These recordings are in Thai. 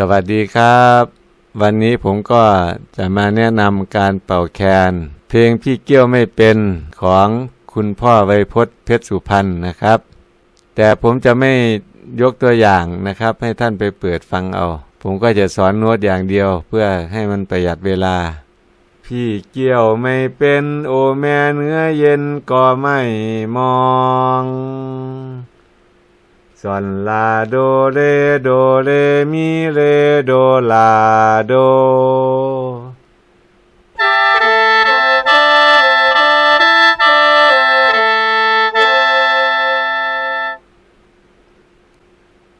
สวัสดีครับ วันนี้ผมก็จะมาแนะนำการเป่าแคน เพลงพี่เกี้ยวไม่เป็นของคุณพ่อไวพจน์เพชรสุพรรณนะครับ แต่ผมจะไม่ยกตัวอย่างนะครับ ให้ท่านไปเปิดฟังเอา ผมก็จะสอนโน้ตอย่างเดียวเพื่อให้มันประหยัดเวลา พี่เกี้ยวไม่เป็นโอแม่เนื้อเย็นก็ไม่มอง ซอนลาโดเรโดเรมีเรโดลาโด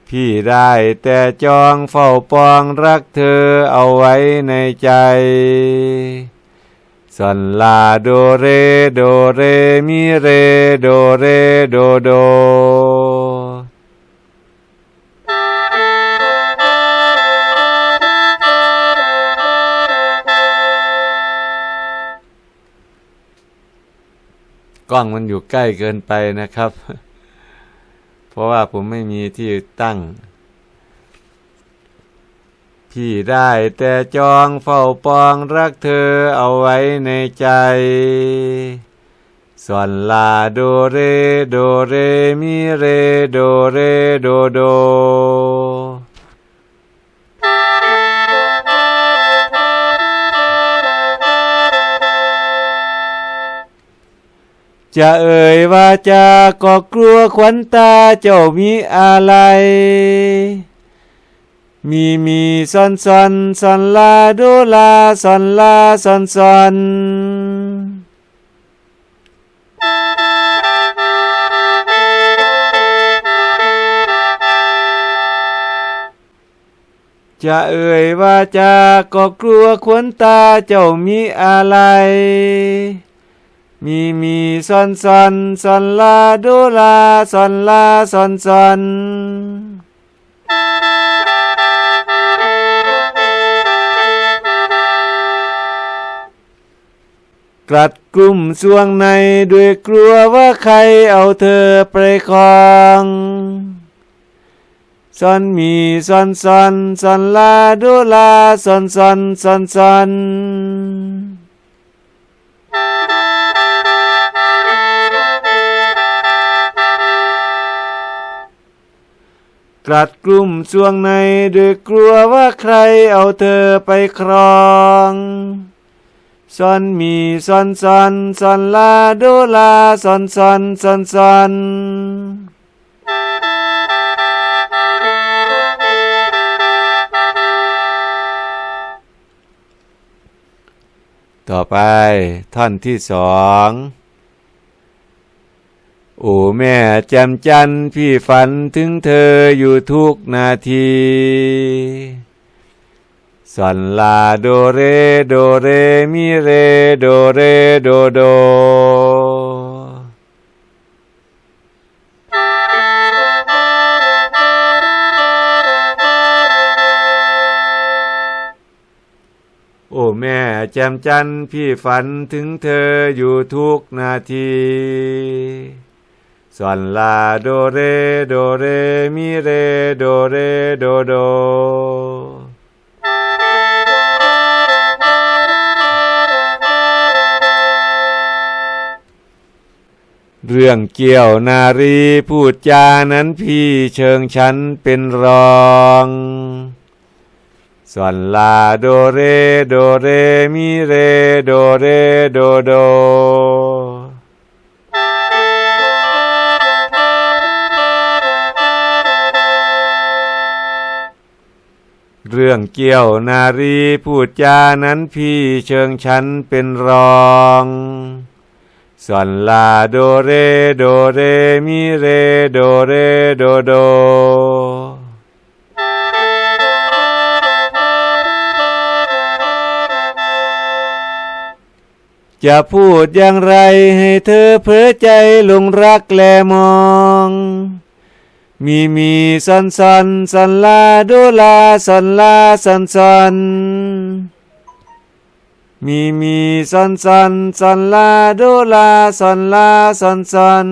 พี่ได้แต่จองเฝ้าปองรักเธอเอาไว้ในใจซอนลาโดเรโดเรมีเรโดเรโดโด ล้องมันอยู่ใกล้เกินไปนะครับ เพราะว่าผมไม่มีที่ตั้ง พี่ได้แต่จองเฝ้าปองรักเธอเอาไว้ในใจส่วนลาโดเรโดเรมีเรโดเรโดโด จะเอ่ยว่าจาก็กลัวขวัญตาเจ้ามีอะไร มีมีซอนซอนซอนลาโดลาซอนลาซอนซอนจะเอ่ยว่าจาก็กลัวขวัญตาเจ้ามีอะไร มีมีซอนซอนซอนลาโดลาซอนลาซอนซอนกลัดกลุ่มสวงในด้วยกลัวว่าใครเอาเธอไปครองซอนมีซอนซอนซอนลาโดลาซอนซอนซอนซอน กลัดกลุ่มสวงในด้วยกลัวว่าใครเอาเธอไปครองซอนมีซอนซอนซอนลาโดลาซอนซอนซอนซอนต่อไปท่อนที่สอง โอ้แม่แจมจันพี่ฝันถึงเธออยู่ทุกนาทีสันลาโดเรโดเรมิเรโดเรโดโดโอ้แม่แจมจันพี่ฝันถึงเธออยู่ทุกนาที ส่วนลาโดเรโดเรมิเรโดเรโดโดเรื่องเกี่ยวนารีพูดจานั้นพี่เชิงฉันเป็นรอง ส่วนลาโดเรโดเรมิเรโดเรโดโด เกี่ยวนารีพูดจานั้นพี่เชิงฉันเป็นรองส่วนลาโดเรโดเรมิเรโดเรโดโดจะพูดอย่างไรให้เธอเผลอใจลงรักแลมอง มีมีสันสันสันลาดูลาสันลาสันสันมีมีสันสันสันลาดูลาสันลาสันสัน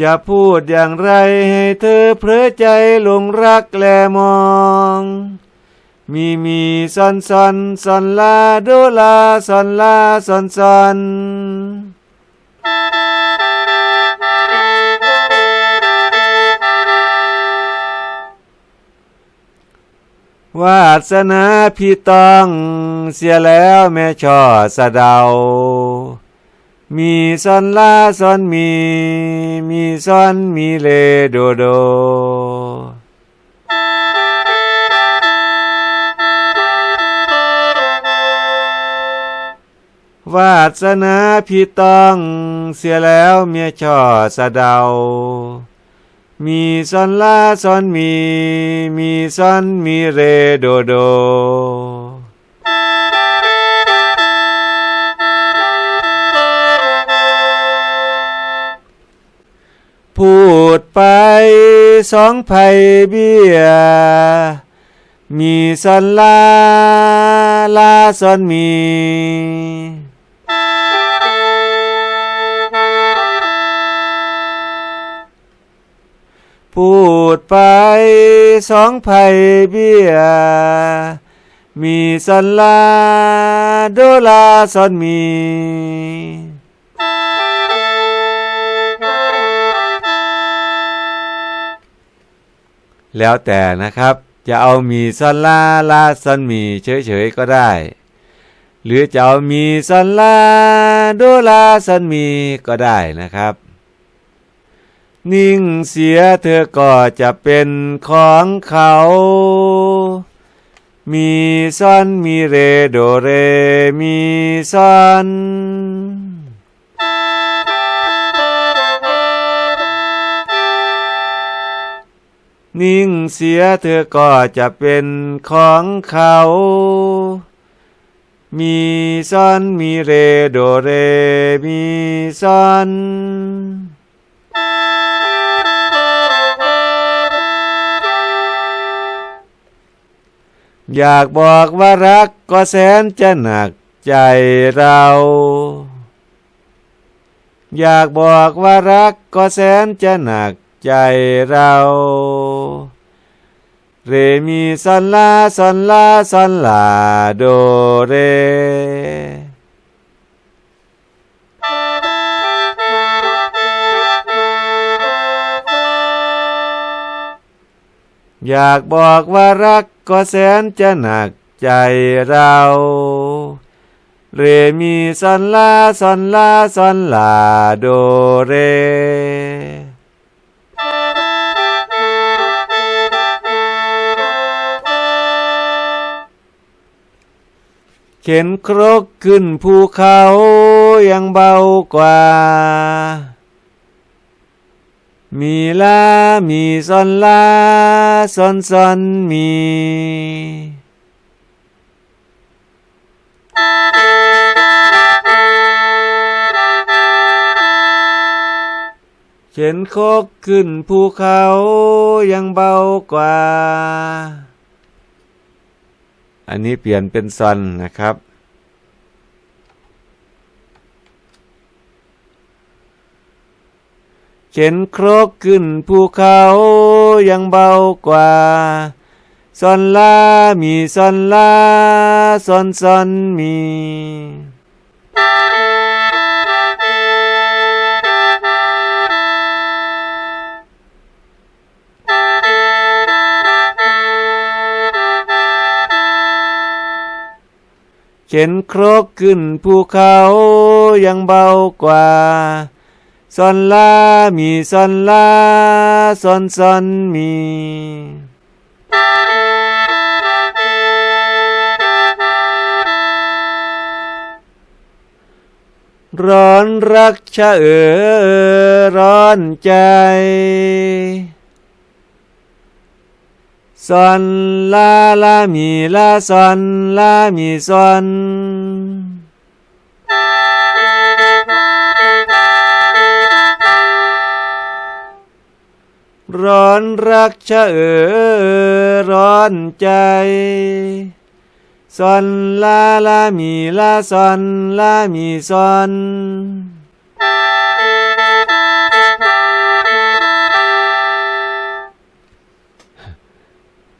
จะพูดอย่างไรให้เธอเพลอใจหลงรักแลมอง มีมีซอนซอนซอนลาโดลาซอนลาซอนซอนวาสนาพี่ต้องเสียแล้วแม่ช่อสะเดา มีซอนลาซอนมี มีซอนมีเลโดโด วาสนาพี่ต้องเสียแล้วเมียช่อสะเดา มีซอนลาซอนมี มีซอนมีเรโดโด พูดไปสองไผ่เบี้ย มีซอนลาลาซอนมี พูดไปสองไผ่เบี้ย มีซอนลาโดลาซอนมี แล้วแต่นะครับจะเอามีซอนลาลาซอนมีเฉยๆก็ได้ หรือจะเอามีซอนลาโดลาซอนมีก็ได้นะครับ นิ่งเสียเธอก็จะเป็นของเขา มีซอนมีเรโดเรมีซอนนิ่งเสียเธอก็จะเป็นของเขา มีซอนมีเรโดเรมีซอนอยากบอกว่ารักก็แสนจะหนักใจเรา อยากบอกว่ารักก็แสนจะหนักใจเรา เรมีซอนลาซอนลาซอนลาโดเร อยากบอกว่ารักก็แสนจะหนักใจเรา เรมีซอนลาซอนลาซอนลาโดเร เข็นครกขึ้นภูเขายังเบากว่า มีลา มีซอนลาซอนซอนมี เข็นครกขึ้นภูเขายังเบากว่า อันนี้เปลี่ยนเป็นซันนะครับ เข็นครกขึ้นภูเขายังเบากว่าซอนลา มีซอนลาซอนซอนมี เข็นครกขึ้นภูเขายังเบากว่าซอนลา มีซอนลาซอนซอนมี ร้อนรักชะเออร้อนใจ ซอนลาลามีลาซอนลามีซอนร้อนรักชะเออร้อนใจซอนลาลามีลาซอนลามีซอน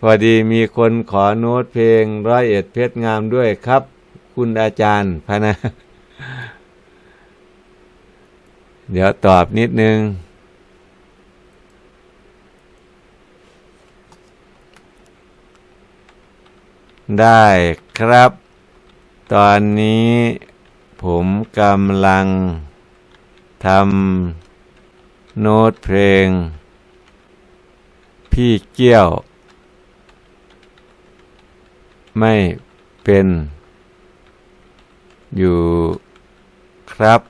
พอดีมีคนขอโน้ตเพลงร้อยเอ็ดเพชรงามด้วยครับ คุณอาจารย์พะนะ เดี๋ยวตอบนิดนึง ได้ครับ ตอนนี้ผมกำลังทำโน้ตเพลง พี่เกี้ยว ไม่เป็น อยู่ครับ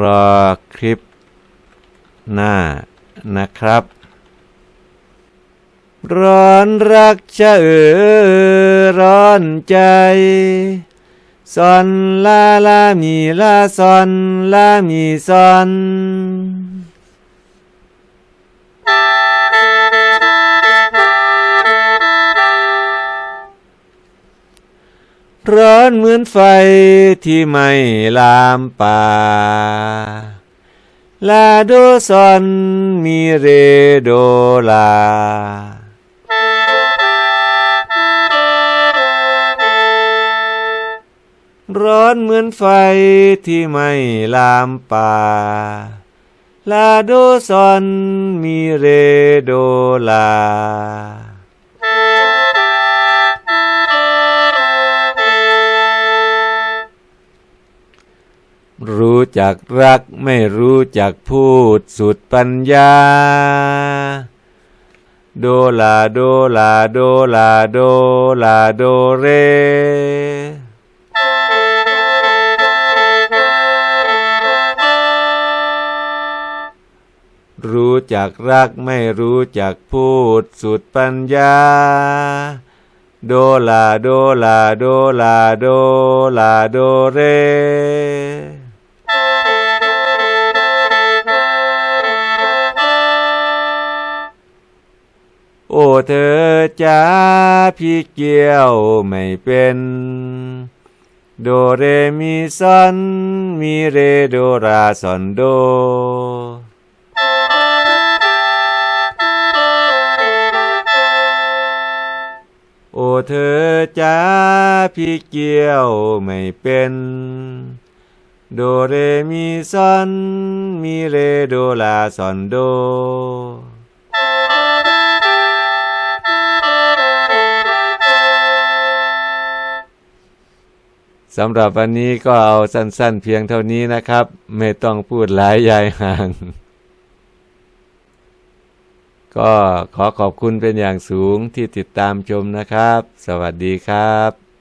รอคลิปหน้านะครับ ร้อนรักจะเออร้อนใจซอนลาลามีลาซอนลามีซอน ร้อนเหมือนไฟที่ไม่ลามป่า ลาโดซอนมีเรโดลาร้อนเหมือนไฟที่ไม่ลามป่า ลาโดซอนมีเรโดลา รู้จักรัก ไม่รู้จักพูดสุดปัญญา โดลาโดลาโดลาโดลาโดเรรู้จักรักไม่รู้จักพูดสุดปัญญา โดลาโดลาโดลาโดลาโดเร เธอจ้าพี่เกี่ยวไม่เป็น โดเรมีซอนมีเรโดราซอนโดโอ้เธอจ้าพี่เกี่ยวไม่เป็น โดเรมีซอนมีเรโดลาซอนโด สำหรับวันนี้ก็เอาสั้นๆเพียงเท่านี้นะครับ ไม่ต้องพูดหลายยายห่าง ก็ขอขอบคุณเป็นอย่างสูงที่ติดตามชมนะครับ สวัสดีครับ